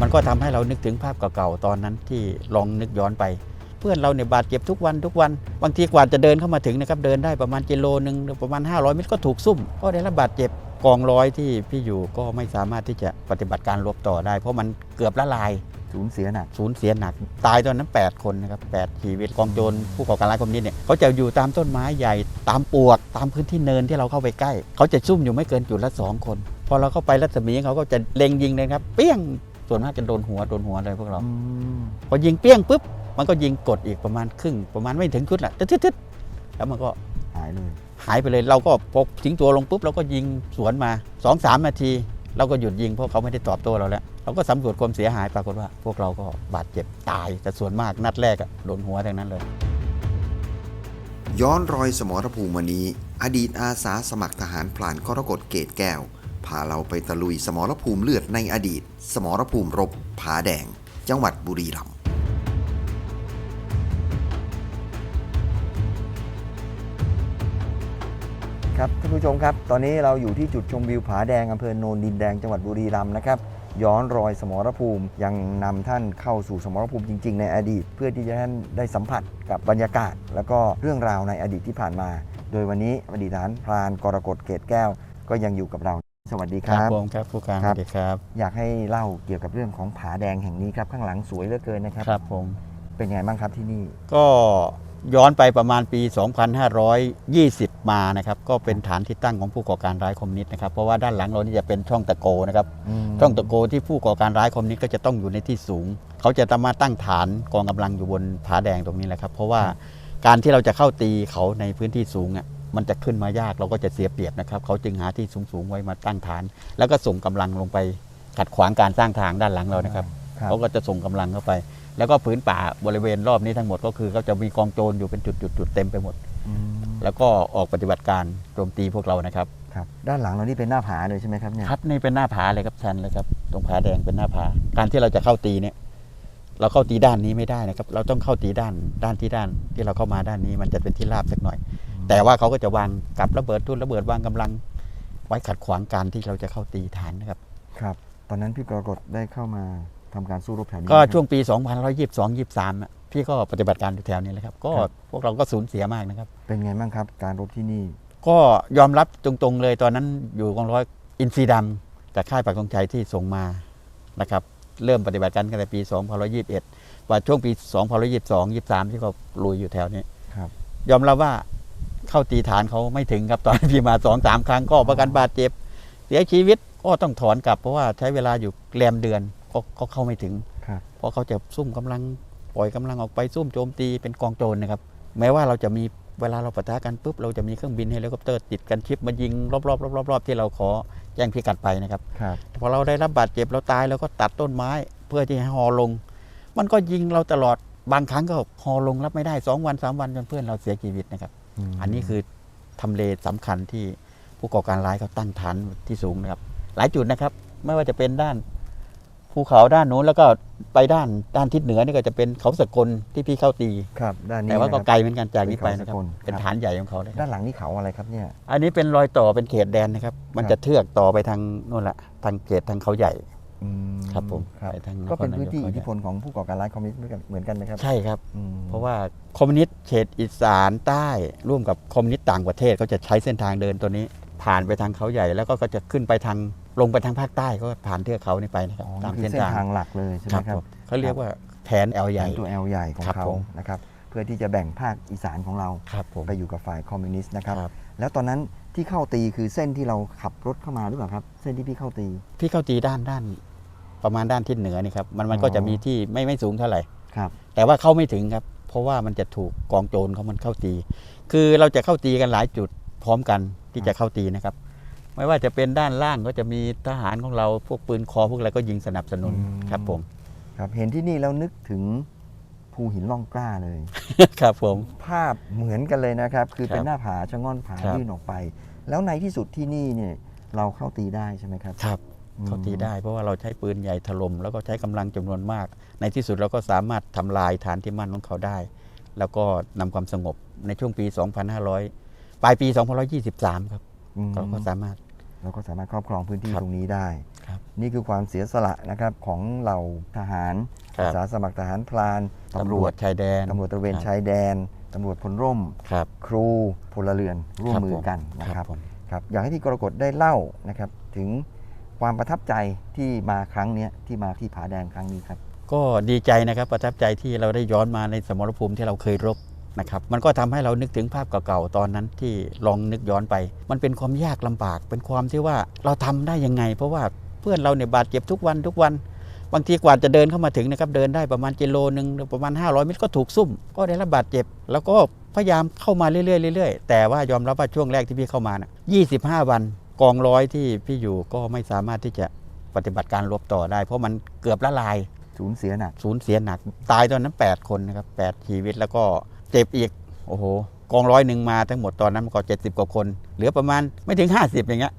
มันก็ทำให้เรานึกถึงภาพเก่าๆตอนนั้นที่ลองนึกย้อนไป เพื่อนเราเนี่ยบาดเจ็บทุกวันทุกวัน บางทีกว่าจะเดินเข้ามาถึงนะครับเดินได้ประมาณกิโลหนึ่งประมาณ 500 เมตรก็ถูกซุ่ม ก็ได้รับบาดเจ็บกองร้อยที่พี่อยู่ก็ไม่สามารถที่จะปฏิบัติการรบต่อได้ เพราะมันเกือบละลายสูญเสียหนักสูญเสียหนัก ตายตอนนั้น 8 คนนะครับ8ชีวิตกองโจรผู้ก่อการร้ายคอมมิวนิสต์เนี่ยเขาจะอยู่ตามต้นไม้ใหญ่ตามปลวก ตามพื้นที่เนินที่เราเข้าไปใกล้ เขาจะซุ่มอยู่ไม่เกินจุดละสองคน พอเราเข้าไปรัศมีเขาก็จะเล็งยิงเลยครับ เปี้ยง ส่วนมากจะโดนหัวโดนหัวเลยพวกเราอืมพอยิงเปี้ยงปุ๊บมันก็ยิงกดอีกประมาณครึ่ง ประมาณไม่ถึงชุดแหละทึดๆแล้วมันก็หายเลยหายไปเลยเราก็พกทิ้งตัวลงปุ๊บเราก็ยิงสวนมา2อสามนาทีเราก็หยุดยิงเพราะเขาไม่ได้ตอบโต้เราแล้ว เราก็สำรวจความเสียหายปรากฏว่า พวกเราก็บาดเจ็บตาย แต่ส่วนมากนัดแรกอะโดนหัวทั้งนั้นเลย ย้อนรอยสมรภูมิวันนี้ อดีตอาสาสมัครทหารพลานกรกฎเกตแก้ว พาเราไปตะลุยสมรภูมิเลือดในอดีต สมรภูมิรบผาแดง จังหวัดบุรีรัมย์ครับท่านผู้ชมครับ ตอนนี้เราอยู่ที่จุดชมวิวผาแดงอำเภอโนนดินแดงจังหวัดบุรีรัมย์นะครับ ย้อนรอยสมรภูมิยังนำท่านเข้าสู่สมรภูมิจริง ๆ ในอดีต เพื่อที่จะท่านได้สัมผัสกับบรรยากาศ แล้วก็เรื่องราวในอดีตที่ผ่านมา โดยวันนี้อดีตทหารพรานกรกฎเกตแก้ว ก็ยังอยู่กับเรา สวัสดีคครัรับบ ผมครับผู้การคสรับ วัสดีครับอยากให้เล่าเกี่ยวกับเรื่องของผาแดงแห่งนี้ครับ ข้างหลังสวยเหลือเกินนะครับ ครับผมเป็นไงบ้างครับที่นี่ ก็ย้อนไปประมาณปี 2520 มานะครับก็เป็นฐานที่ตั้งของผู้ก่อการร้ายคอมมิวนิสต์นะครับเพราะว่าด้านหลังเรานี่จะเป็นช่องตะโกนะครับช่องตะโกที่ผู้ก่อการร้ายคอมมิวนิสต์ก็จะต้องอยู่ในที่สูง เขาจะมาตั้งฐานกองกำลังอยู่บนผาแดงตรงนี้แหละครับเพราะว่าการที่เราจะเข้าตีเขาในพื้นที่สูงอะ มันจะขึ้นมายากเราก็จะเสียเปรียบนะครับ เขาจึงหาที่สูงๆไว้มาตั้งฐาน แล้วก็ส่งกำลังลงไปขัดขวางการสร้างทางด้านหลังเรานะครับครับเขาก็จะส่งกำลังเข้าไป แล้วก็พื้นป่าบริเวณรอบนี้ทั้งหมดก็คือเขาจะมีกองโจรอยู่เป็นจุดๆๆเต็มไปหมดอืมแล้วก็ออกปฏิบัติการโจมตีพวกเรานะครับครับด้านหลังเรานี่เป็นหน้าผาเลยใช่ไหมครับเนี่ยครับนี่เป็นหน้าผาเลยครับชันเลยครับตรงผาแดงเป็นหน้าผาการที่เราจะเข้าตีเนี่ยเราเข้าตีด้านนี้ไม่ได้นะครับ เราต้องเข้าตีด้านด้านที่ด้านที่เราเข้ามาด้านนี้มันจะเป็นที่ราบสักหน่อย แต่ว่าเขาก็จะวางกับระเบิดทุ่นระเบิดวางกำลัง ไว้ขัดขวางการที่เราจะเข้าตีฐานนะครับ ครับ ตอนนั้นพี่กรกฎได้เข้ามาทำการสู้รบแถวนี้ก็ไหมครับช่วงปี 2122 23อะพี่ก็ปฏิบัติการอยู่แถวนี้แหละครับ ก็ครับพวกเราก็สูญเสียมากนะครับ เป็นไงบ้างครับ การรบที่นี่ ก็ยอมรับตรงๆเลยตอนนั้นอยู่กองร้อยอินทรีดำจากค่ายปักธงชัยที่ส่งมานะครับเริ่มปฏิบัติการตั้งแต่ปี 2521 ว่าช่วงปี 2522 23 ที่เขาลุยอยู่แถวนี้ครับยอมรับว่า เข้าตีฐานเขาไม่ถึงครับตอนนนพี่มาสองสามครั้งก็ประกันบาดเจ็บ เสียชีวิตก็ต้องถอนกลับเพราะว่าใช้เวลาอยู่แรมเดือนก็ก็เข้าไม่ถึงครับเพราะเขาจะซุ่มกำลังปล่อยกำลังออกไปซุ่มโจมตีเป็นกองโจรนะครับ แม้ว่าเราจะมีเวลาเราปะทะกันปุ๊บเราจะมีเครื่องบินเฮลิคอปเตอร์ติดกันชิปมายิงรอบๆรอบๆๆที่เราขอแจ้งพิกัดไปนะครับครับพอเราได้รับบาดเจ็บเราตายเราก็ตัดต้นไม้เพื่อที่ให้ฮอลง มันก็ยิงเราตลอดบางครั้งก็ฮอลงรับไม่ได้ 2 วัน 3 วันจนเพื่อนเราเสียชีวิตนะครับม อันนี้คือทำเลสำคัญที่ผู้ก่อการร้ายเขาตั้งฐานที่สูงนะครับ หลายจุดนะครับ ไม่ว่าจะเป็นด้านภูเขาด้านนู้นแล้วก็ไปด้านด้านทิศเหนือนี่ก็จะเป็นเขาสกลที่พี่เข้าตีครับด้านนี้แต่ว่าก็นะครับไกลเหมือนกันจากนี้ไปนะครับเป็นเขาสกลเป็นครับฐานใหญ่ของเขาเลยครับด้านหลังนี่เขาอะไรครับเนี่ย อันนี้เป็นรอยต่อเป็นเขตแดนนะครับ มันครับจะเทือกต่อไปทางนู่นละทางเขตทางเขาใหญ่อืม ครับผมครับไปทางก็เป็นครายพื้นที่เขาอิทใหญ่ธิพลของผู้ก่อการร้ายคอมมิวนิสต์เหมือนกันเหมือนกันไหมครับ ใช่ครับอืมเพราะว่าคอมมิวนิสต์เขตอีสานใต้ร่วมกับคอมมิวนิสต์ต่างประเทศเขาจะใช้เส้นทางเดินตัวนี้ ผ่านไปทางเขาใหญ่แล้วก็ก็จะขึ้นไปทางลงไปทางภาคใต้ก็ผ่านเทือกเขานี่ไปนะครับอ๋อตามนี่คือเส้นเส้นทางทางหลักเลยใช่ไหคมรับครับผมเขาเรียกว่าแผนแอลใหญ่เป็นตัว L ใหญ่ของครับเขาผมนะครับเพื่อที่จะแบ่งภาคอีสานของเราครับผมไปอยู่กับฝ่ายคอมมิวนิสต์นะครับครับแล้วตอนนั้นที่เข้าตีคือเส้นที่เราขับรถเข้ามาหรือเปล่าครับ เส้นที่พี่เข้าตี พี่เข้าตีด้านด้าน ประมาณด้านทิศเหนือนี่ครับมันมันอ๋อก็จะมีที่ไม่ไม่สูงเท่าไหร่ครับแต่ว่าเข้าไม่ถึงครับ เพราะว่ามันจะถูกกองโจรเขามันเข้าตี คือเราจะเข้าตีกันหลายจุดพร้อมกันที่จะเข้าตีนะครับ ไม่ว่าจะเป็นด้านล่างก็จะมีทหารของเราพวกปืนคอพวกอะไรก็ยิงสนับสนุนอืมครับผมครับเห็นที่นี่แล้วนึกถึงภูหินล่องกล้าเลยครับผมภาพเหมือนกันเลยนะครับ คือครับเป็นหน้าผาชะง่อนผาครับยื่นออกไป แล้วในที่สุดที่นี่เนี่ยเราเข้าตีได้ใช่ไหมครับครับอืม เข้าตีได้ เพราะว่าเราใช้ปืนใหญ่ถล่มแล้วก็ใช้กำลังจำนวนมาก ในที่สุดเราก็สามารถทำลายฐานที่มั่นของเขาได้ แล้วก็นำความสงบในช่วงปี 2500 ปลายปี 2523 ครับอืมเราก็สามารถเราก็สามารถครอบครองพื้นที่ครับตรงนี้ได้ครับครับนี่คือความเสียสละนะครับของเหล่าทหารครับอาสาสมัครทหารพรานตำตำรรววจจชายแดนตำรวจตระเวนครับชายแดนตำรวจพลร่มครับครูพลเรือนร่วมครับมือผมกันนะครับผมครับ อยากให้พี่กรกฎได้เล่านะครับถึง ความประทับใจที่มาครั้งนี้ที่มาที่ผาแดงครั้งนี้ครับ ก็ดีใจนะครับประทับใจที่เราได้ย้อนมาในสมรภูมิที่เราเคยรบนะครับมันก็ทำให้เรานึกถึงภาพเก่าๆตอนนั้นที่ลองนึกย้อนไป มันเป็นความยากลำบาก เป็นความที่ว่าเราทำได้ยังไง เพราะว่าเพื่อนเราเนี่ยบาดเจ็บทุกวันทุกวันบางทีกว่าจะเดินเข้ามาถึงนะครับเดินได้ประมาณกิโลหนึ่งประมาณ 500 เมตรก็ถูกซุ่ม ก็ได้รับบาดเจ็บ แล้วก็พยายามเข้ามาเรื่อยๆเรื่อยๆแต่ว่ายอมรับว่าช่วงแรกที่พี่เข้ามานะ25 วัน กองร้อยที่พี่อยู่ก็ไม่สามารถที่จะปฏิบัติการรบต่อได้ เพราะมันเกือบละลายสูญเสียหนักสูญเสียหนัก ตายตอนนั้น 8 คนนะครับ8ชีวิตแล้วก็เจ็บอีกโอ้โหกองร้อยหนึ่งมาทั้งหมดตอนนั้นมันก็70กว่าคน เหลือประมาณไม่ถึง 50 อย่างเงี้ย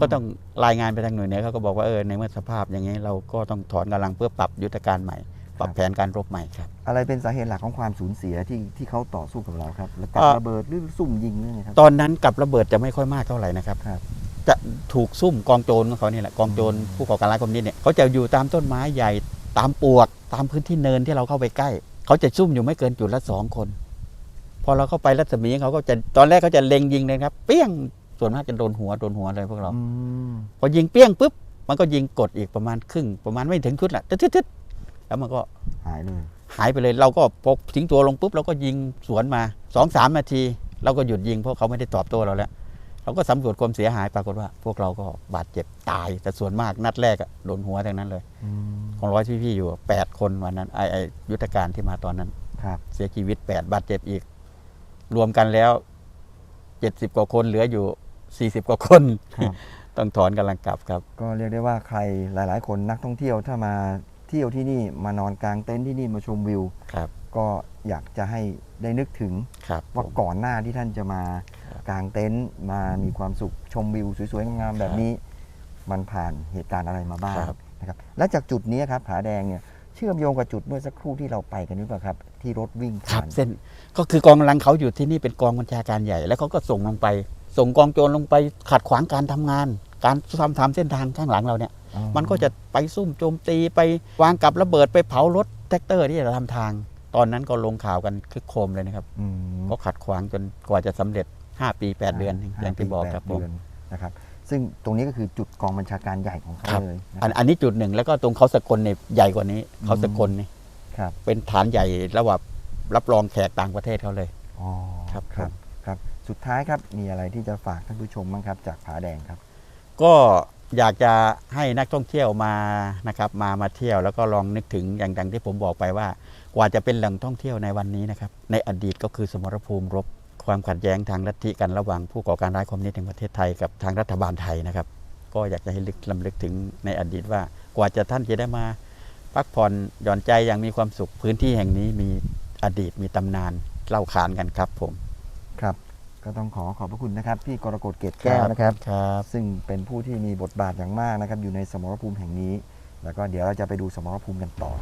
ก็ต้องรายงานไปทางหน่วยเหนือเขาก็บอกว่าเออในเมื่อสภาพอย่างนี้เราก็ต้องถอนกำลังเพื่อปรับยุทธการใหม่ ปรับแผนการรบใหม่ครับอะไรเป็นสาเหตุหลักของความสูญเสียที่ที่เขาต่อสู้กับเราครับแล้วกับเอ่อระเบิดหรือซุ่มยิงหรือไงครับตอนนั้นกับระเบิดจะไม่ค่อยมากเท่าไหร่นะครับครับ จะถูกซุ่มกองโจรของเขานี่แหละกองโจรผู้ก่อการร้ายคอมมิวนิสต์เนี่ยเขาจะอยู่ตามต้นไม้ใหญ่ตามปวก ตามพื้นที่เนินที่เราเข้าไปใกล้ เขาจะซุ่มอยู่ไม่เกินจุดละสองคน พอเราเข้าไปรัศมีเขาก็จะตอนแรกเขาจะเล็งยิงเลยครับ เปี้ยงส่วนมากจะโดนหัวโดนหัวเลยพวกเราอืมพอยิงเปี้ยงปุ๊บมันก็ยิงกดอีกประมาณครึ่ง ประมาณไม่ถึงชุดแหละตึ๊ดๆแล้วมันก็หายเลยหายไปเลยเราก็พอทิ้งตัวลงปุ๊บเราก็ยิงสวนมาสองสามนาที เราก็หยุดยิงเพราะเขาไม่ได้ตอบโต้เราแล้ว เราก็สำรวจความเสียหายปรากฏว่า พวกเราก็บาดเจ็บตาย แต่ส่วนมากนัดแรกอะโดนหัวทั้งนั้นเลยอืมของร้อยพี่ๆอยู่แปดคนวันนั้นไอไอยุทธการที่มาตอนนั้นครับเสียชีวิตแปดบาดเจ็บอีก รวมกันแล้วเจ็ดสิบกว่าคนเหลืออยู่สี่สิบกว่าคน ครับ ต้องถอนกำลังกลับครับ ก็เรียกได้ว่าใครหลาย ๆ คนนักท่องเที่ยวถ้ามาเที่ยวที่นี่มานอนกลางเต็นท์ที่นี่มาชมวิว ครับก็อยากจะให้ได้นึกถึงครับว่าผมก่อนหน้าที่ท่านจะมาครับ กางเต็นท์มามีความสุขชมวิวสวยๆงามๆแบบนี้ มันผ่านเหตุการณ์อะไรมาบ้างครับ นะครับ และจากจุดนี้ครับผาแดงเนี่ยเชื่อมโยงกับจุดเมื่อสักครู่ที่เราไปกันหรือเปล่าครับ ที่รถวิ่งครัผ่าบน เส้นก็คือกองกำลังเขาอยู่ที่นี่เป็นกองบัญชาการใหญ่ แล้วเขาก็ส่งลงไป ส่งกองโจรลงไปขัดขวางการทำงาน การทำทำเส้นทางข้างหลังเราเนี่ย อ๋อมันก็จะไปซุ่มโจมตีไปวางกับระเบิดไปเผารถแท็กเตอร์ที่จะทำทาง ตอนนั้นก็ลงข่าวกันคึกโครมเลยนะครับอืม ก็ขัดขวางจนกว่าจะสำเร็จ 5 ปี 8 เดือนอย่างที่บอกครับแปดผมเดือนนะครับ ซึ่งตรงนี้ก็คือจุดกองบัญชาการใหญ่ของเขาครับเลยนะอันอันนี้จุดหนึ่งแล้วก็ตรงเขาสกลเนี่ยใหญ่กว่านี้ เขาสกลนี่ครับเป็นฐานใหญ่ระหว่างรับรองแขกต่างประเทศเขาเลย อ๋อครับ ครับครับ สุดท้ายครับมีอะไรที่จะฝากท่านผู้ชมบ้างครับ จากผาแดงครับ ก็อยากจะให้นักท่องเที่ยวมานะครับมามาเที่ยวแล้วก็ลองนึกถึงอย่างดังที่ผมบอกไปว่า กว่าจะเป็นแหล่งท่องเที่ยวในวันนี้นะครับในอดีตก็คือสมรภูมิรบ ความขัดแย้งทางลัทธิกันระหว่างผู้ก่อการร้ายคอมมิวนิสต์แห่งประเทศไทยกับทางรัฐบาลไทยนะครับ ก็อยากจะให้ลึกลำลึกถึงในอดีตว่ากว่าจะท่านจะได้มาพักผ่อนหย่อนใจอย่างมีความสุขพื้นที่แห่งนี้มีอดีตมีตำนานเล่าขานกันครับผมครับ ก็ต้องขอขอบพระคุณนะครับ พี่กรกฎเกตแก้วนะครับครับซึ่งเป็นผู้ที่มีบทบาทอย่างมากนะครับอยู่ในสมรภูมิแห่งนี้ แล้วก็เดี๋ยวเราจะไปดูสมรภูมิกันต่อ